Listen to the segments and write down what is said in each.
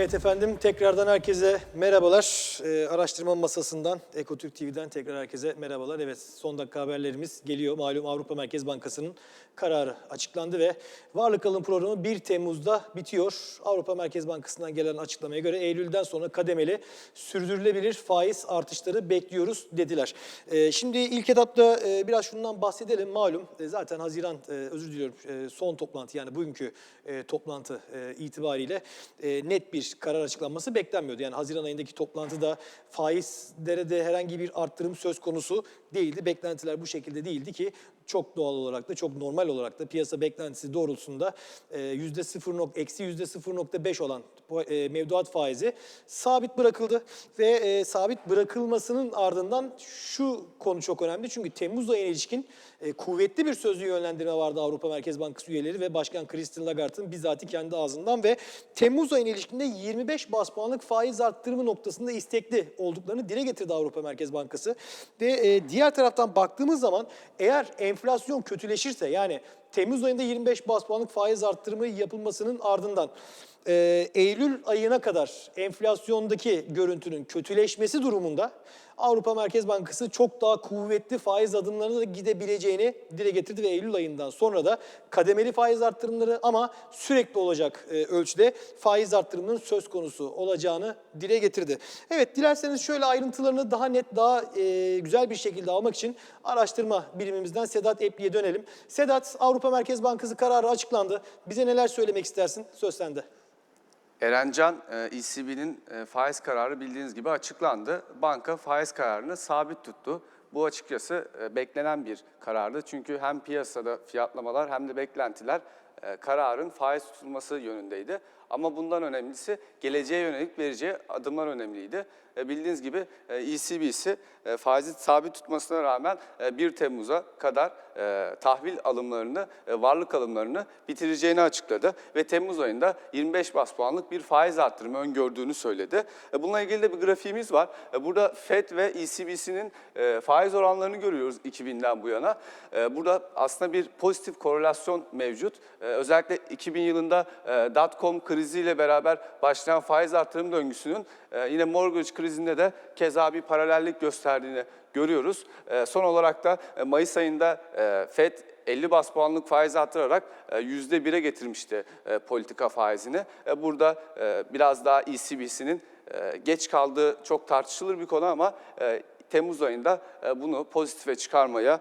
Evet efendim tekrardan herkese merhabalar. Ee, araştırma masasından, Ekotürk TV'den tekrar herkese merhabalar. Evet son dakika haberlerimiz geliyor. Malum Avrupa Merkez Bankası'nın kararı açıklandı ve Varlık Alım Programı 1 Temmuz'da bitiyor. Avrupa Merkez Bankası'ndan gelen açıklamaya göre Eylül'den sonra kademeli sürdürülebilir faiz artışları bekliyoruz dediler. Ee, şimdi ilk etapta e, biraz şundan bahsedelim. Malum e, zaten Haziran, e, özür diliyorum e, son toplantı yani bugünkü e, toplantı e, itibariyle e, net bir karar açıklanması beklenmiyordu. Yani Haziran ayındaki toplantıda faizlere de herhangi bir arttırım söz konusu değildi. Beklentiler bu şekilde değildi ki çok doğal olarak da çok normal olarak da piyasa beklentisi doğrultusunda e, yüzde sıfır nok- eksi yüzde 0.5 olan bu, e, mevduat faizi sabit bırakıldı ve e, sabit bırakılmasının ardından şu konu çok önemli çünkü Temmuz ayına ilişkin kuvvetli bir sözlü yönlendirme vardı Avrupa Merkez Bankası üyeleri ve Başkan Christine Lagarde'ın bizzati kendi ağzından ve Temmuz ayına ilişkinde 25 bas puanlık faiz arttırımı noktasında istekli olduklarını dile getirdi Avrupa Merkez Bankası. Ve diğer taraftan baktığımız zaman eğer enflasyon kötüleşirse yani Temmuz ayında 25 bas puanlık faiz arttırımı yapılmasının ardından e, Eylül ayına kadar enflasyondaki görüntünün kötüleşmesi durumunda Avrupa Merkez Bankası çok daha kuvvetli faiz adımlarına da gidebileceğini dile getirdi ve Eylül ayından sonra da kademeli faiz arttırımları ama sürekli olacak e, ölçüde faiz arttırımının söz konusu olacağını dile getirdi. Evet dilerseniz şöyle ayrıntılarını daha net, daha e, güzel bir şekilde almak için araştırma birimimizden Sedat Epli'ye dönelim. Sedat, Avrupa Merkez Bankası kararı açıklandı. Bize neler söylemek istersin? Söz sende. Erencan, e, ECB'nin e, faiz kararı bildiğiniz gibi açıklandı. Banka faiz kararını sabit tuttu. Bu açıkçası e, beklenen bir karardı. Çünkü hem piyasada fiyatlamalar hem de beklentiler e, kararın faiz tutulması yönündeydi. Ama bundan önemlisi geleceğe yönelik vereceği adımlar önemliydi. E, Bildiğiniz gibi e, ECB'si e, faizi sabit tutmasına rağmen e, 1 Temmuz'a kadar e, tahvil alımlarını, e, varlık alımlarını bitireceğini açıkladı. Ve Temmuz ayında 25 bas puanlık bir faiz arttırımı öngördüğünü söyledi. E, Bununla ilgili de bir grafiğimiz var. E, Burada FED ve ECB'sinin e, faiz oranlarını görüyoruz 2000'den bu yana. E, Burada aslında bir pozitif korelasyon mevcut. E, Özellikle 2000 yılında e, dot-com kriziyle beraber başlayan faiz artırım döngüsünün e, yine mortgage krizinde de keza bir paralellik gösterdiğini görüyoruz. E, Son olarak da e, Mayıs ayında e, FED 50 bas puanlık faiz artırarak e, %1'e getirmişti e, politika faizini. Burada biraz daha ECB'sinin geç kaldığı çok tartışılır bir konu ama Temmuz ayında bunu pozitife çıkarmaya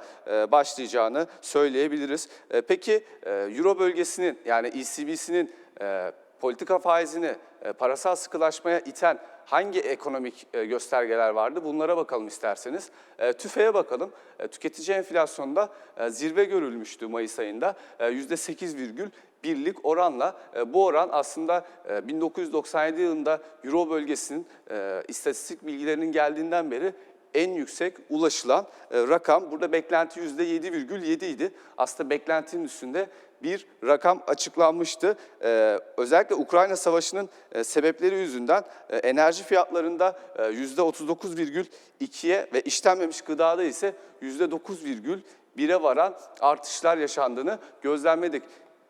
başlayacağını söyleyebiliriz. Peki Euro bölgesinin yani ECB'sinin politika faizini e, parasal sıkılaşmaya iten hangi ekonomik e, göstergeler vardı? Bunlara bakalım isterseniz. E, TÜFE'ye bakalım. Tüketici enflasyonda e, zirve görülmüştü Mayıs ayında. E, %8,1'lik oranla bu oran aslında e, 1997 yılında Euro bölgesinin istatistik bilgilerinin geldiğinden beri en yüksek ulaşılan e, rakam. Burada beklenti %7,7 idi. Aslında beklentinin üstünde bir rakam açıklanmıştı. Ee, özellikle Ukrayna Savaşı'nın e, sebepleri yüzünden e, enerji fiyatlarında e, %39,2'ye ve işlenmemiş gıdada ise %9,1'e varan artışlar yaşandığını gözlemledik.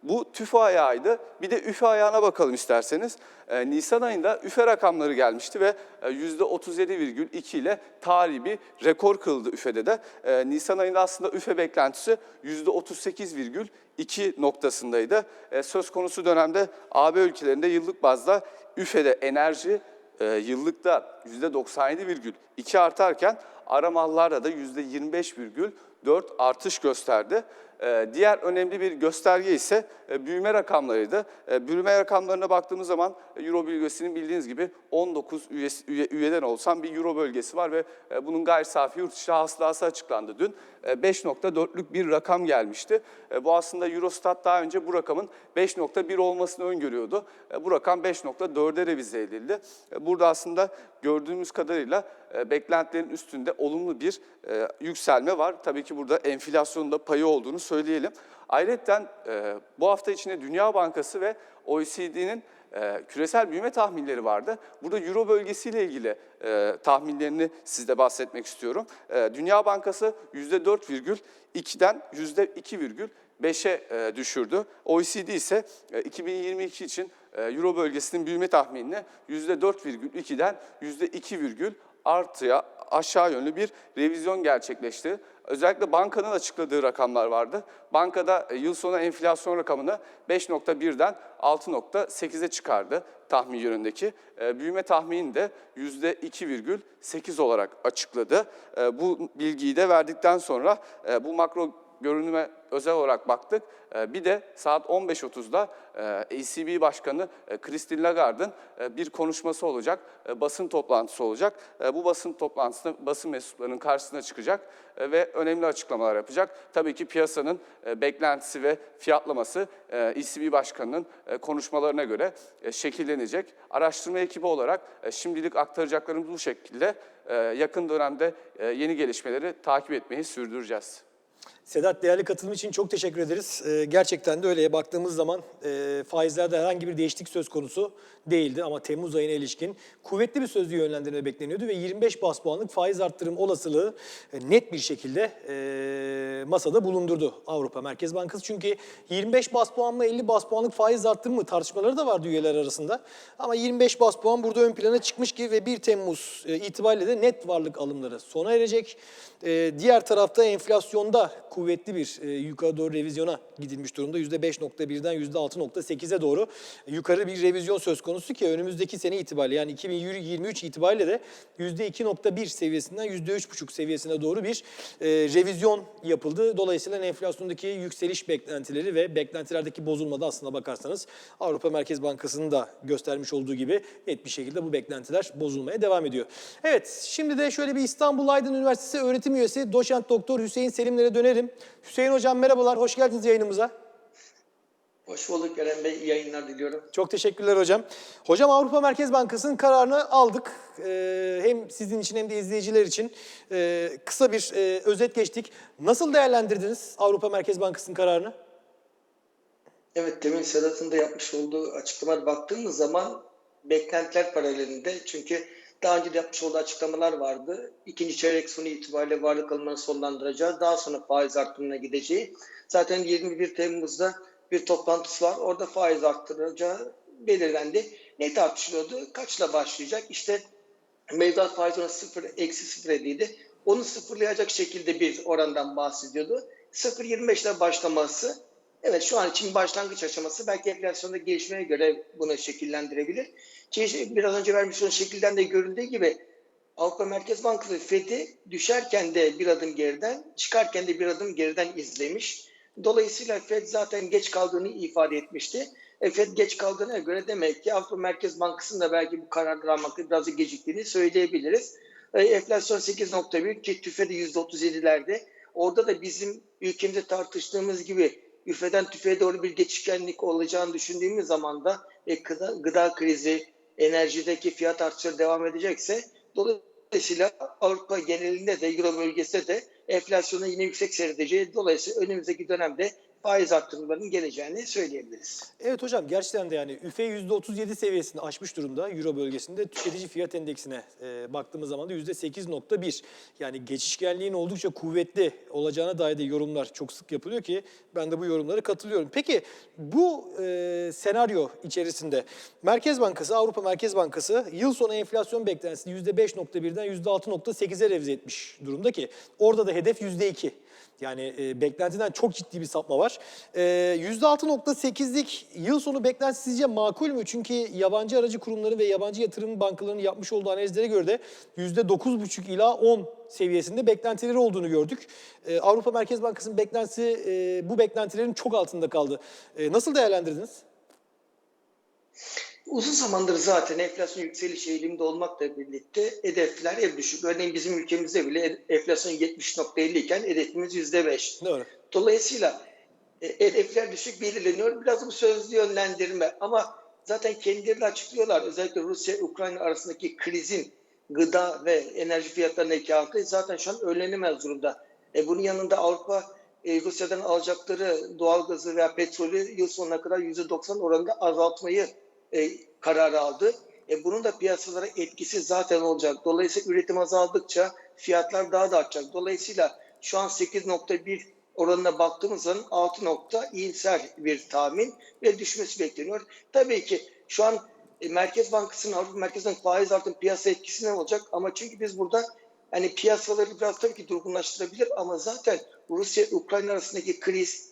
Bu tüfe ayağıydı. Bir de üfe ayağına bakalım isterseniz. Ee, Nisan ayında üfe rakamları gelmişti ve e, %37,2 ile tarihi bir rekor kıldı üfede de. Ee, Nisan ayında aslında üfe beklentisi %38,2 noktasındaydı. Ee, söz konusu dönemde AB ülkelerinde yıllık bazda üfede enerji e, yıllıkta %97,2 artarken ara mallarda da %25,4 artış gösterdi. Ee, Diğer önemli bir gösterge ise e, büyüme rakamlarıydı. E, Büyüme rakamlarına baktığımız zaman e, Euro bölgesinin bildiğiniz gibi 19 üyesi, üye, üyeden oluşan bir Euro bölgesi var ve bunun gayri safi yurt içi hasılası açıklandı dün. E, 5.4'lük bir rakam gelmişti. Bu aslında Eurostat daha önce bu rakamın 5.1 olmasını öngörüyordu. Bu rakam 5.4'e revize edildi. Burada aslında gördüğümüz kadarıyla beklentilerin üstünde olumlu bir yükselme var. Tabii ki burada enflasyonun da payı olduğunu söyleyelim. Ayrıca e, bu hafta içinde Dünya Bankası ve OECD'nin e, küresel büyüme tahminleri vardı. Burada Euro bölgesiyle ilgili e, tahminlerini sizle bahsetmek istiyorum. Dünya Bankası %4,2'den %2,1 5'e e, düşürdü. OECD ise e, 2022 için Euro bölgesinin büyüme tahminini %4,2'den %2, artıya aşağı yönlü bir revizyon gerçekleşti. Özellikle bankanın açıkladığı rakamlar vardı. Bankada e, yıl sonu enflasyon rakamını 5.1'den 6.8'e çıkardı tahmin yönündeki. E, Büyüme tahminini de %2,8 olarak açıkladı. E, Bu bilgiyi de verdikten sonra bu makro görünüme özel olarak baktık. Ee, Bir de saat 15.30'da e, ECB Başkanı e, Christine Lagarde'ın e, bir konuşması olacak, e, basın toplantısı olacak. Bu basın toplantısında basın mensuplarının karşısına çıkacak ve önemli açıklamalar yapacak. Tabii ki piyasanın beklentisi ve fiyatlaması ECB Başkanı'nın konuşmalarına göre şekillenecek. Araştırma ekibi olarak şimdilik aktaracaklarımız bu şekilde. Yakın dönemde yeni gelişmeleri takip etmeyi sürdüreceğiz. Sedat değerli katılım için çok teşekkür ederiz. Ee, gerçekten de öyle baktığımız zaman e, faizlerde herhangi bir değişiklik söz konusu değildi ama Temmuz ayına ilişkin kuvvetli bir sözlü yönlendirme bekleniyordu ve 25 bas puanlık faiz arttırım olasılığı e, net bir şekilde e, masada bulundurdu Avrupa Merkez Bankası. Çünkü 25 bas puan mı 50 bas puanlık faiz arttırımı tartışmaları da vardı üyeler arasında. Ama 25 bas puan burada ön plana çıkmış ki ve 1 Temmuz e, itibariyle de net varlık alımları sona erecek. E, diğer tarafta enflasyonda kuvvetli bir e, yukarı doğru revizyona gidilmiş durumda. %5.1'den %6.8'e doğru yukarı bir revizyon söz konusu ki önümüzdeki sene itibariyle yani 2023 itibariyle de %2.1 seviyesinden %3.5 seviyesine doğru bir e, revizyon yapıldı. Dolayısıyla enflasyondaki yükseliş beklentileri ve beklentilerdeki bozulmada aslına bakarsanız Avrupa Merkez Bankası'nın da göstermiş olduğu gibi net bir şekilde bu beklentiler bozulmaya devam ediyor. Evet şimdi de şöyle bir İstanbul Aydın Üniversitesi öğretim üyesi doçent doktor Hüseyin Selimlere dönerim. Hüseyin hocam merhabalar, hoş geldiniz yayınımıza. Hoş bulduk Eren Bey. İyi yayınlar diliyorum. Çok teşekkürler hocam. Hocam Avrupa Merkez Bankası'nın kararını aldık. Ee, hem sizin için hem de izleyiciler için Ee, kısa bir e, özet geçtik. Nasıl değerlendirdiniz Avrupa Merkez Bankası'nın kararını? Evet, demin Sedat'ın da yapmış olduğu açıklamalara baktığımız zaman beklentiler paralelinde. Çünkü daha önce de yapmış olduğu açıklamalar vardı. İkinci çeyrek sonu itibariyle varlık alımını sonlandıracağız. Daha sonra faiz artırımına gideceği. Zaten 21 Temmuz'da bir toplantısı var. Orada faiz arttıracağı belirlendi. Ne tartışılıyordu? Kaçla başlayacak? İşte mevduat faiz oranı 0, eksi 0 ediydi. Onu sıfırlayacak şekilde bir orandan bahsediyordu. 0.25 ile başlaması Evet şu an için başlangıç aşaması belki enflasyonda gelişmeye göre bunu şekillendirebilir. Ki biraz önce vermiş olduğum şekilden de görüldüğü gibi Avrupa Merkez Bankası Fed'i düşerken de bir adım geriden, çıkarken de bir adım geriden izlemiş. Dolayısıyla Fed zaten geç kaldığını ifade etmişti. E, Fed geç kaldığına göre demek ki Avrupa Merkez Bankası'nın da belki bu kararları almakta biraz da geciktiğini söyleyebiliriz. E, enflasyon 8.1 ki tüfe de %37'lerde. Orada da bizim ülkemizde tartıştığımız gibi üfeden tüfeğe doğru bir geçişkenlik olacağını düşündüğümüz zaman da e, gıda, gıda krizi, enerjideki fiyat artışları devam edecekse dolayısıyla Avrupa genelinde de Euro bölgesinde de enflasyonun yine yüksek seyredeceği dolayısıyla önümüzdeki dönemde faiz arttırımlarının geleceğini söyleyebiliriz. Evet hocam gerçekten de yani üfe %37 seviyesini aşmış durumda Euro bölgesinde tüketici fiyat endeksine e, baktığımız zaman da %8.1 yani geçişkenliğin oldukça kuvvetli olacağına dair de yorumlar çok sık yapılıyor ki ben de bu yorumlara katılıyorum. Peki bu e, senaryo içerisinde Merkez Bankası, Avrupa Merkez Bankası yıl sonu enflasyon beklentisini %5.1'den %6.8'e revize etmiş durumda ki orada da hedef %2. Yani e, beklentiden çok ciddi bir sapma var. E, %6.8'lik yıl sonu beklentisi sizce makul mü? Çünkü yabancı aracı kurumları ve yabancı yatırım bankalarının yapmış olduğu analizlere göre de %9.5 ila 10 seviyesinde beklentileri olduğunu gördük. E, Avrupa Merkez Bankası'nın beklentisi e, bu beklentilerin çok altında kaldı. E, nasıl değerlendirdiniz? Uzun zamandır zaten enflasyon yükseliş eğiliminde olmakla birlikte hedefler hep düşük. Örneğin bizim ülkemizde bile enflasyon 70.50 iken hedefimiz %5. Doğru. Dolayısıyla e, hedefler düşük belirleniyor. Biraz bu sözlü yönlendirme ama zaten kendileri açıklıyorlar. Özellikle Rusya-Ukrayna arasındaki krizin gıda ve enerji fiyatlarındaki artı zaten şu an önlenemez durumda. E, bunun yanında Avrupa e, Rusya'dan alacakları doğalgazı veya petrolü yıl sonuna kadar %90 oranında azaltmayı e, kararı aldı. E, bunun da piyasalara etkisi zaten olacak. Dolayısıyla üretim azaldıkça fiyatlar daha da artacak. Dolayısıyla şu an 8.1 oranına baktığımız zaman 6 nokta iyimser bir tahmin ve düşmesi bekleniyor. Tabii ki şu an e, Merkez Bankası'nın Avrupa Merkez Bankası faiz artın piyasa etkisi ne olacak? Ama çünkü biz burada hani piyasaları biraz tabii ki durgunlaştırabilir ama zaten Rusya-Ukrayna arasındaki kriz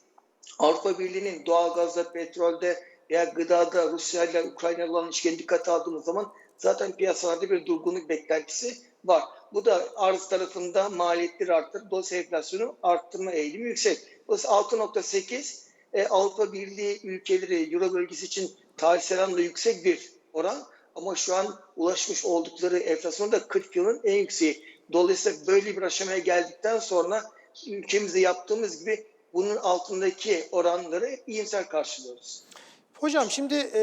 Avrupa Birliği'nin doğalgazda, petrolde veya gıdada Rusya ile Ukrayna olan ilişkiye dikkate aldığımız zaman zaten piyasalarda bir durgunluk beklentisi var. Bu da arz tarafında maliyetleri arttırır. Dolayısıyla enflasyonu arttırma eğilimi yüksek. Dolayısıyla 6.8 e, Avrupa Birliği ülkeleri Euro bölgesi için tarihsel anlamda yüksek bir oran. Ama şu an ulaşmış oldukları enflasyon da 40 yılın en yükseği. Dolayısıyla böyle bir aşamaya geldikten sonra ülkemizde yaptığımız gibi bunun altındaki oranları iyimser karşılıyoruz. Hocam şimdi e,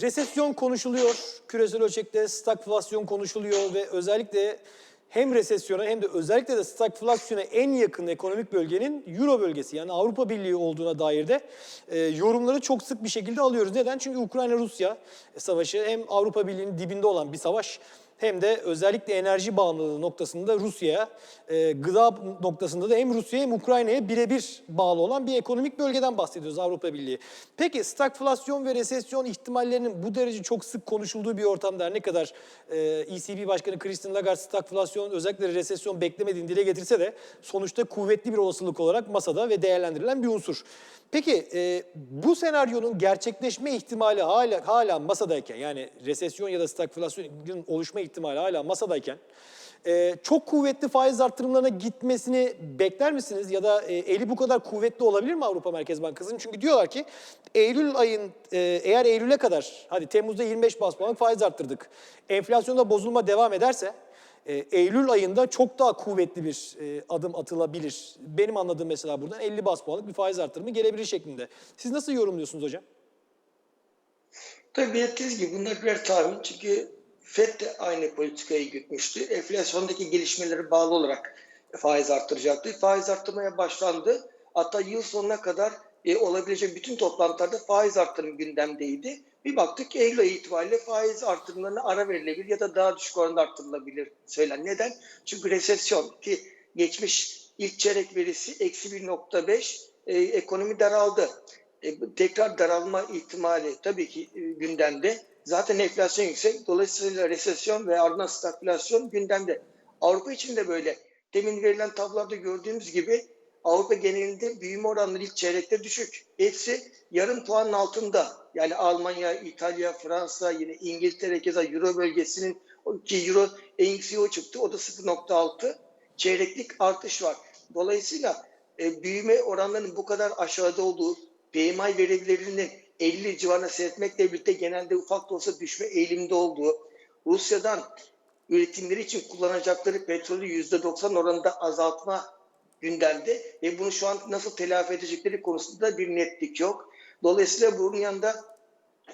resesyon konuşuluyor küresel ölçekte, stagflasyon konuşuluyor ve özellikle hem resesyona hem de özellikle de stagflasyona en yakın ekonomik bölgenin Euro bölgesi yani Avrupa Birliği olduğuna dair de e, yorumları çok sık bir şekilde alıyoruz. Neden? Çünkü Ukrayna-Rusya savaşı hem Avrupa Birliği'nin dibinde olan bir savaş hem de özellikle enerji bağımlılığı noktasında Rusya'ya, e, gıda noktasında da hem Rusya'ya hem Ukrayna'ya birebir bağlı olan bir ekonomik bölgeden bahsediyoruz Avrupa Birliği. Peki stagflasyon ve resesyon ihtimallerinin bu derece çok sık konuşulduğu bir ortamda ne kadar e, ECB Başkanı Christine Lagarde stagflasyon özellikle resesyon beklemediğini dile getirse de sonuçta kuvvetli bir olasılık olarak masada ve değerlendirilen bir unsur. Peki e, bu senaryonun gerçekleşme ihtimali hala hala masadayken yani resesyon ya da stagflasyonun oluşma ihtimali hala masadayken e, çok kuvvetli faiz artırımlarına gitmesini bekler misiniz? Ya da e, eli bu kadar kuvvetli olabilir mi Avrupa Merkez Bankası'nın? Çünkü diyorlar ki Eylül ayın e, eğer Eylül'e kadar hadi Temmuz'da 25 bas puanlık faiz arttırdık. Enflasyonda bozulma devam ederse e, Eylül ayında çok daha kuvvetli bir e, adım atılabilir. Benim anladığım mesela buradan 50 bas puanlık bir faiz artırımı gelebilir şeklinde. Siz nasıl yorumluyorsunuz hocam? Tabii belirttiğiniz gibi bunlar birer tahmin. Çünkü FED de aynı politikayı gütmüştü. Enflasyondaki gelişmelere bağlı olarak faiz arttıracaktı. Faiz arttırmaya başlandı. Hatta yıl sonuna kadar e, olabilecek bütün toplantılarda faiz artırımı gündemdeydi. Bir baktık Eylül ayı itibariyle faiz artırımlarına ara verilebilir ya da daha düşük oranda arttırılabilir söylen. Neden? Çünkü resesyon ki geçmiş ilk çeyrek verisi eksi 1.5 e, ekonomi daraldı. E, tekrar daralma ihtimali tabii ki e, gündemde. Zaten enflasyon yüksek. Dolayısıyla resesyon ve ardından stagflasyon gündemde. Avrupa için de böyle. Demin verilen tablolarda gördüğümüz gibi Avrupa genelinde büyüme oranları ilk çeyrekte düşük. Hepsi yarım puanın altında. Yani Almanya, İtalya, Fransa, yine İngiltere, keza Euro bölgesinin ki Euro en yükseği çıktı. O da 0.6 çeyreklik artış var. Dolayısıyla e, büyüme oranlarının bu kadar aşağıda olduğu, PMI verilerinin 50 civarına seyretmekle birlikte genelde ufak da olsa düşme eğilimde olduğu, Rusya'dan üretimleri için kullanacakları petrolü %90 oranında azaltma gündemde ve bunu şu an nasıl telafi edecekleri konusunda bir netlik yok. Dolayısıyla bunun yanında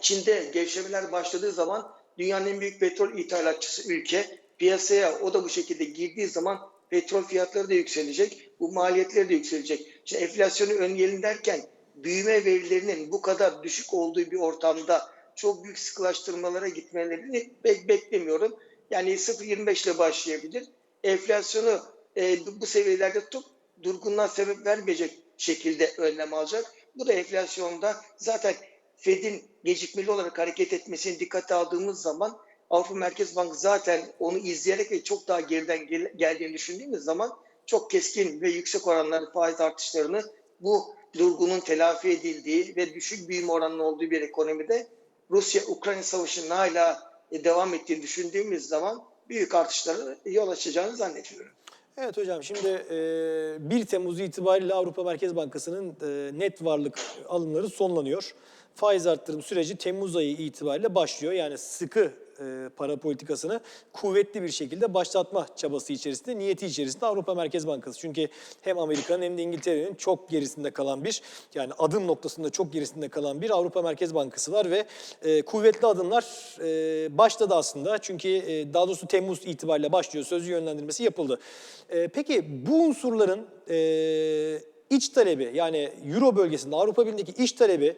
Çin'de gevşemeler başladığı zaman dünyanın en büyük petrol ithalatçısı ülke piyasaya o da bu şekilde girdiği zaman petrol fiyatları da yükselecek, bu maliyetleri de yükselecek. İşte enflasyonu önleyelim derken büyüme verilerinin bu kadar düşük olduğu bir ortamda çok büyük sıkılaştırmalara gitmelerini bek beklemiyorum. Yani 0.25 ile başlayabilir. Enflasyonu e, bu seviyelerde tutup durgunluğa sebep vermeyecek şekilde önlem alacak. Bu da enflasyonda zaten Fed'in gecikmeli olarak hareket etmesini dikkate aldığımız zaman Avrupa Merkez Bankası zaten onu izleyerek ve çok daha geriden gel- geldiğini düşündüğümüz zaman çok keskin ve yüksek oranları faiz artışlarını bu durgunun telafi edildiği ve düşük büyüme oranının olduğu bir ekonomide Rusya-Ukrayna savaşının hala e, devam ettiğini düşündüğümüz zaman büyük artışlara yol açacağını zannediyorum. Evet hocam şimdi e, 1 Temmuz itibariyle Avrupa Merkez Bankası'nın e, net varlık alımları sonlanıyor. Faiz arttırım süreci Temmuz ayı itibariyle başlıyor. Yani sıkı e, para politikasını kuvvetli bir şekilde başlatma çabası içerisinde, niyeti içerisinde Avrupa Merkez Bankası. Çünkü hem Amerika'nın hem de İngiltere'nin çok gerisinde kalan bir, yani adım noktasında çok gerisinde kalan bir Avrupa Merkez Bankası var ve e, kuvvetli adımlar e, başladı aslında. Çünkü e, daha doğrusu Temmuz itibariyle başlıyor, sözlü yönlendirmesi yapıldı. E, peki bu unsurların e, iç talebi yani Euro bölgesinde Avrupa Birliği'ndeki iç talebi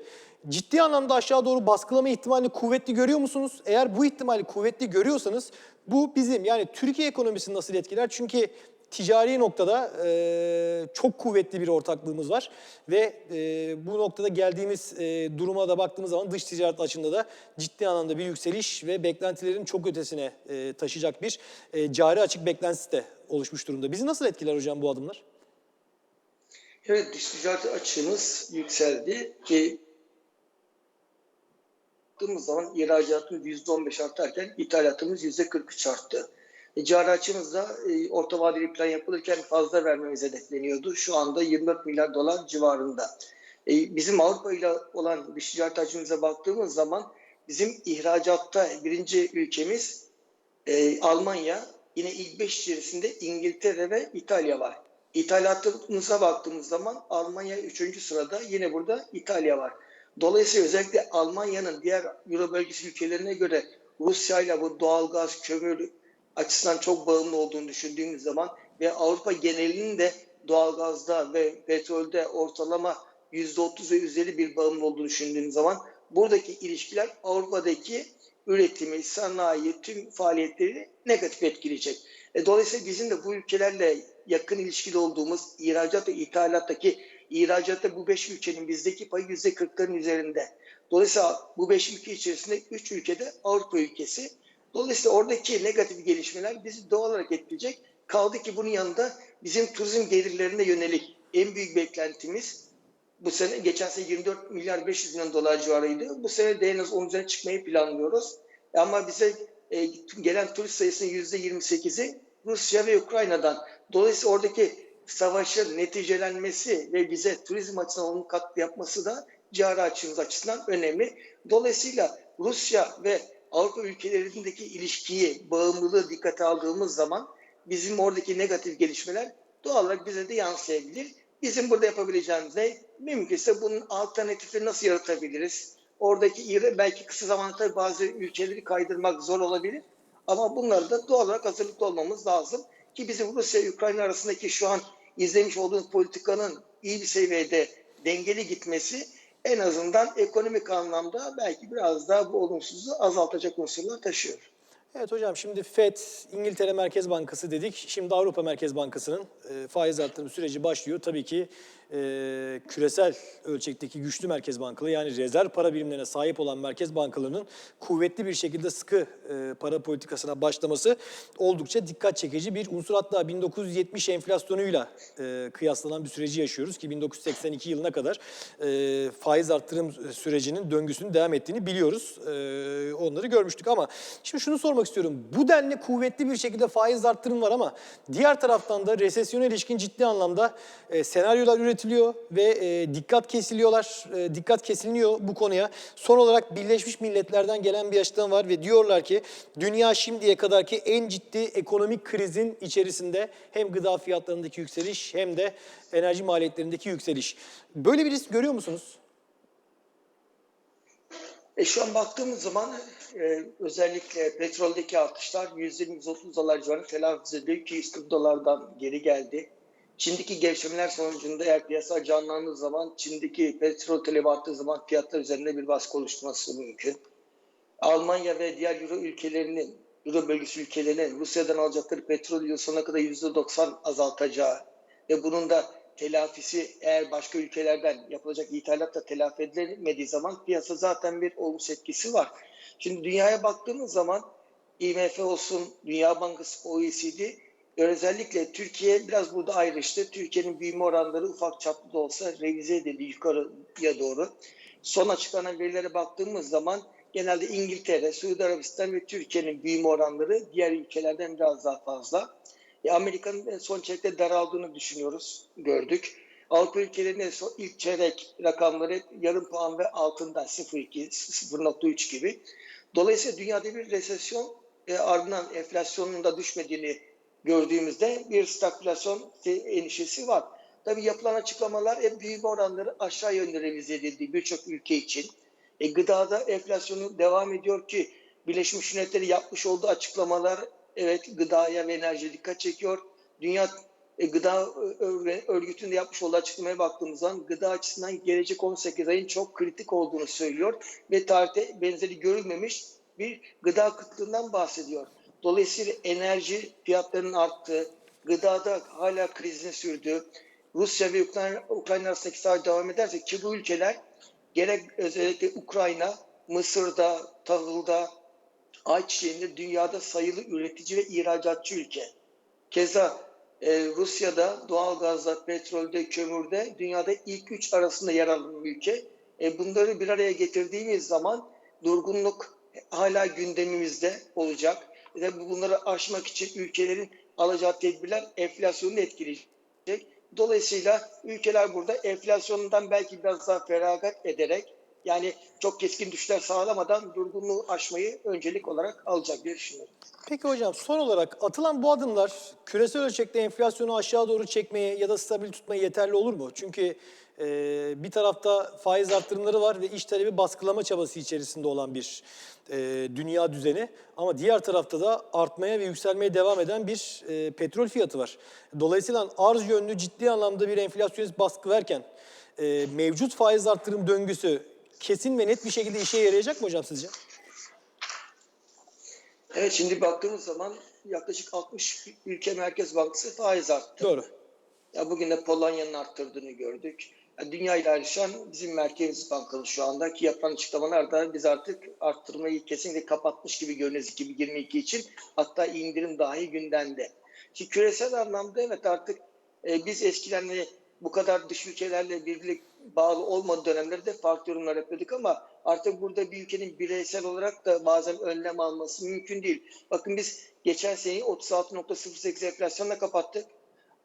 ciddi anlamda aşağı doğru baskılama ihtimalini kuvvetli görüyor musunuz? Eğer bu ihtimali kuvvetli görüyorsanız bu bizim yani Türkiye ekonomisini nasıl etkiler? Çünkü ticari noktada e, çok kuvvetli bir ortaklığımız var ve e, bu noktada geldiğimiz e, duruma da baktığımız zaman dış ticaret açığında da ciddi anlamda bir yükseliş ve beklentilerin çok ötesine e, taşıyacak bir e, cari açık beklentisi de oluşmuş durumda. Bizi nasıl etkiler hocam bu adımlar? Evet dış ticaret açığımız yükseldi ki baktığımız zaman ihracatımız %15 artarken ithalatımız %43 arttı. E, cari açığımız da e, orta vadeli plan yapılırken fazla vermemiz hedefleniyordu. Şu anda 24 milyar dolar civarında. E, bizim Avrupa ile olan dış ticaret açığımıza baktığımız zaman bizim ihracatta birinci ülkemiz e, Almanya, yine ilk 5 içerisinde İngiltere ve İtalya var. İthalatımıza baktığımız zaman Almanya 3. sırada, yine burada İtalya var. Dolayısıyla özellikle Almanya'nın diğer Euro bölgesi ülkelerine göre Rusya ile bu doğalgaz, kömür açısından çok bağımlı olduğunu düşündüğümüz zaman ve Avrupa genelinin de doğalgazda ve petrolde ortalama %30 ve üzeri bir bağımlı olduğunu düşündüğümüz zaman buradaki ilişkiler Avrupa'daki üretimi, sanayi, tüm faaliyetleri negatif etkileyecek. E, dolayısıyla bizim de bu ülkelerle yakın ilişkili olduğumuz ihracat ve ithalattaki ihracatta bu beş ülkenin bizdeki payı yüzde kırkların üzerinde. Dolayısıyla bu beş ülke içerisinde üç ülkede Avrupa ülkesi. Dolayısıyla oradaki negatif gelişmeler bizi doğal olarak etkileyecek. Kaldı ki bunun yanında bizim turizm gelirlerine yönelik en büyük beklentimiz bu sene geçen sene 24 milyar 500 milyon dolar civarıydı. Bu sene de en az 10 üzerine çıkmayı planlıyoruz. Ama bize e, gelen turist sayısının %28'i Rusya ve Ukrayna'dan. Dolayısıyla oradaki savaşın neticelenmesi ve bize turizm açısından onun katkı yapması da cari açığımız açısından önemli. Dolayısıyla Rusya ve Avrupa ülkelerindeki ilişkiyi, bağımlılığı dikkate aldığımız zaman bizim oradaki negatif gelişmeler doğal olarak bize de yansıyabilir. Bizim burada yapabileceğimiz ne? Mümkünse bunun alternatifini nasıl yaratabiliriz? Oradaki belki kısa zamanda bazı ülkeleri kaydırmak zor olabilir. Ama bunları da doğal olarak hazırlıklı olmamız lazım. Ki bizim Rusya ve Ukrayna arasındaki şu an izlemiş olduğumuz politikanın iyi bir seviyede dengeli gitmesi en azından ekonomik anlamda belki biraz daha bu olumsuzluğu azaltacak unsurlar taşıyor. Evet hocam şimdi FED, İngiltere Merkez Bankası dedik. Şimdi Avrupa Merkez Bankası'nın e, faiz arttırma süreci başlıyor. Tabii ki e, küresel ölçekteki güçlü merkez bankaları yani rezerv para birimlerine sahip olan merkez bankalarının kuvvetli bir şekilde sıkı e, para politikasına başlaması oldukça dikkat çekici bir unsur. Hatta 1970 enflasyonuyla e, kıyaslanan bir süreci yaşıyoruz ki 1982 yılına kadar e, faiz arttırım sürecinin döngüsünün devam ettiğini biliyoruz. E, onları görmüştük ama şimdi şunu sormak istiyorum. Bu denli kuvvetli bir şekilde faiz arttırım var ama diğer taraftan da resesyona ilişkin ciddi anlamda e, senaryolar üretiliyor ve e, dikkat kesiliyorlar, e, dikkat kesiliniyor bu konuya. Son olarak Birleşmiş Milletler'den gelen bir açıklama var ve diyorlar ki dünya şimdiye kadarki en ciddi ekonomik krizin içerisinde hem gıda fiyatlarındaki yükseliş hem de enerji maliyetlerindeki yükseliş. Böyle bir risk görüyor musunuz? E şu an baktığımız zaman e, özellikle petroldeki artışlar %130 dolar civarında telaffuz ediyor ki 140 dolardan geri geldi. Çin'deki gevşemeler sonucunda eğer piyasa canlandığı zaman Çin'deki petrol talebi arttığı zaman fiyatlar üzerinde bir baskı oluşturması mümkün. Almanya ve diğer Euro ülkelerinin, Euro bölgesi ülkelerinin Rusya'dan alacakları petrol yıl sonuna kadar %90 azaltacağı ve bunun da telafisi eğer başka ülkelerden yapılacak ithalatla telafi edilemediği zaman piyasa zaten bir olumsuz etkisi var. Şimdi dünyaya baktığımız zaman IMF olsun, Dünya Bankası, OECD özellikle Türkiye biraz burada ayrıştı. Türkiye'nin büyüme oranları ufak çaplı da olsa revize edildi yukarıya doğru. Son açıklanan verilere baktığımız zaman genelde İngiltere, Suudi Arabistan ve Türkiye'nin büyüme oranları diğer ülkelerden biraz daha fazla. Amerika'nın son çeyrekte daraldığını düşünüyoruz, gördük. Avrupa ülkelerinin son ilk çeyrek rakamları yarım puan ve altında 0.2, 0.3 gibi. Dolayısıyla dünyada bir resesyon e, ardından enflasyonun da düşmediğini gördüğümüzde bir stagflasyon endişesi var. Tabii yapılan açıklamalar hep büyüme oranları aşağı yönde revize edildi birçok ülke için. E, gıdada enflasyonu devam ediyor ki Birleşmiş Milletler'in yapmış olduğu açıklamalar evet gıdaya ve enerjiye dikkat çekiyor. Dünya e, Gıda Ö- Örgütü'nde yapmış olduğu açıklamaya baktığımız zaman gıda açısından gelecek 18 ayın çok kritik olduğunu söylüyor ve tarihte benzeri görülmemiş bir gıda kıtlığından bahsediyor. Dolayısıyla enerji fiyatlarının arttığı, gıdada hala krizin sürdüğü, Rusya ve Ukrayna, Ukrayna arasındaki savaş devam ederse ki bu ülkeler gerek özellikle Ukrayna, Mısır'da, tahılda, ayçiçeğinde dünyada sayılı üretici ve ihracatçı ülke. Keza e, Rusya'da doğalgazda, petrolde, kömürde dünyada ilk üç arasında yer alan ülke. E, bunları bir araya getirdiğimiz zaman durgunluk hala gündemimizde olacak. Ve bunları aşmak için ülkelerin alacağı tedbirler enflasyonu etkileyecek. Dolayısıyla ülkeler burada enflasyondan belki biraz daha feragat ederek yani çok keskin düşüşler sağlamadan durgunluğu aşmayı öncelik olarak alacak diye düşünüyorum. Peki hocam son olarak atılan bu adımlar küresel ölçekte enflasyonu aşağı doğru çekmeye ya da stabil tutmaya yeterli olur mu? Çünkü e, bir tarafta faiz arttırımları var ve iş talebi baskılama çabası içerisinde olan bir e, dünya düzeni. Ama diğer tarafta da artmaya ve yükselmeye devam eden bir e, petrol fiyatı var. Dolayısıyla arz yönlü ciddi anlamda bir enflasyonist baskı verken e, mevcut faiz arttırım döngüsü kesin ve net bir şekilde işe yarayacak mı hocam sizce? Evet şimdi baktığımız zaman yaklaşık 60 ülke Merkez Bankası faiz arttı. Doğru. Ya bugün de Polonya'nın arttırdığını gördük. Ya dünya ile ayrışan bizim Merkez Bankalı şu anda ki yapılan açıklamalarda biz artık arttırmayı kesinlikle kapatmış gibi görünüyoruz 2022 için. Hatta indirim dahi gündemde. Şimdi küresel anlamda evet artık e, biz eskiden hani bu kadar dış ülkelerle birlik bağlı olmadığı dönemlerde farklı yorumlar yapıyorduk ama artık burada bir ülkenin bireysel olarak da bazen önlem alması mümkün değil. Bakın biz geçen seneyi 36.08 enflasyonla kapattık.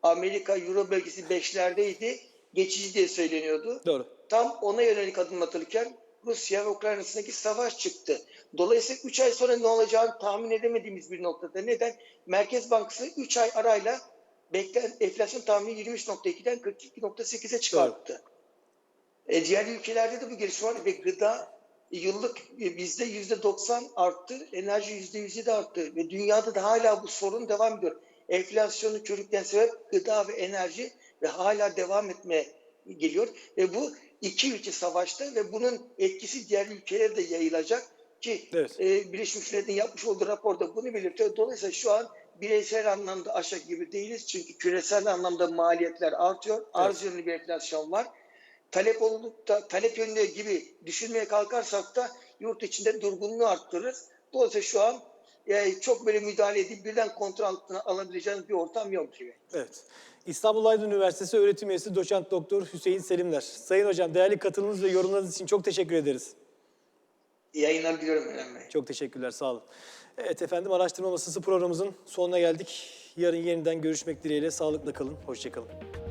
Amerika Euro bölgesi 5'lerdeydi. Geçici diye söyleniyordu. Doğru. Tam ona yönelik adım atılırken Rusya ve Ukrayna arasındaki savaş çıktı. Dolayısıyla 3 ay sonra ne olacağını tahmin edemediğimiz bir noktada. Neden? Merkez Bankası 3 ay arayla beklenen enflasyon tahmini 23.2'den 42.8'e çıkarttı. E, diğer ülkelerde de bu gelişme var. Ve gıda yıllık e, bizde yüzde 90 arttı, enerji yüzde 107 arttı. Ve dünyada da hala bu sorun devam ediyor. Enflasyonu körükleyen sebep gıda ve enerji ve hala devam etmeye geliyor. Ve bu iki ülke savaşta ve bunun etkisi diğer ülkelere de yayılacak ki Evet. e, Birleşmiş Milletler'in yapmış olduğu raporda bunu belirtiyor. Dolayısıyla şu an bireysel anlamda aşağı gibi değiliz. Çünkü küresel anlamda maliyetler artıyor, arz yönlü bir enflasyon var talep olup da talep yönünde gibi düşünmeye kalkarsak da yurt içinde durgunluğu arttırırız. Dolayısıyla şu an yani çok böyle müdahale edip birden kontrol altına alabileceğiniz bir ortam yok gibi. Evet. İstanbul Aydın Üniversitesi öğretim üyesi doçent doktor Hüseyin Selimler. Sayın hocam değerli katılımınız ve yorumlarınız için çok teşekkür ederiz. İyi yayınlar diliyorum Eren Bey. Çok teşekkürler sağ olun. Evet efendim araştırma masası programımızın sonuna geldik. Yarın yeniden görüşmek dileğiyle sağlıkla kalın. Hoşçakalın.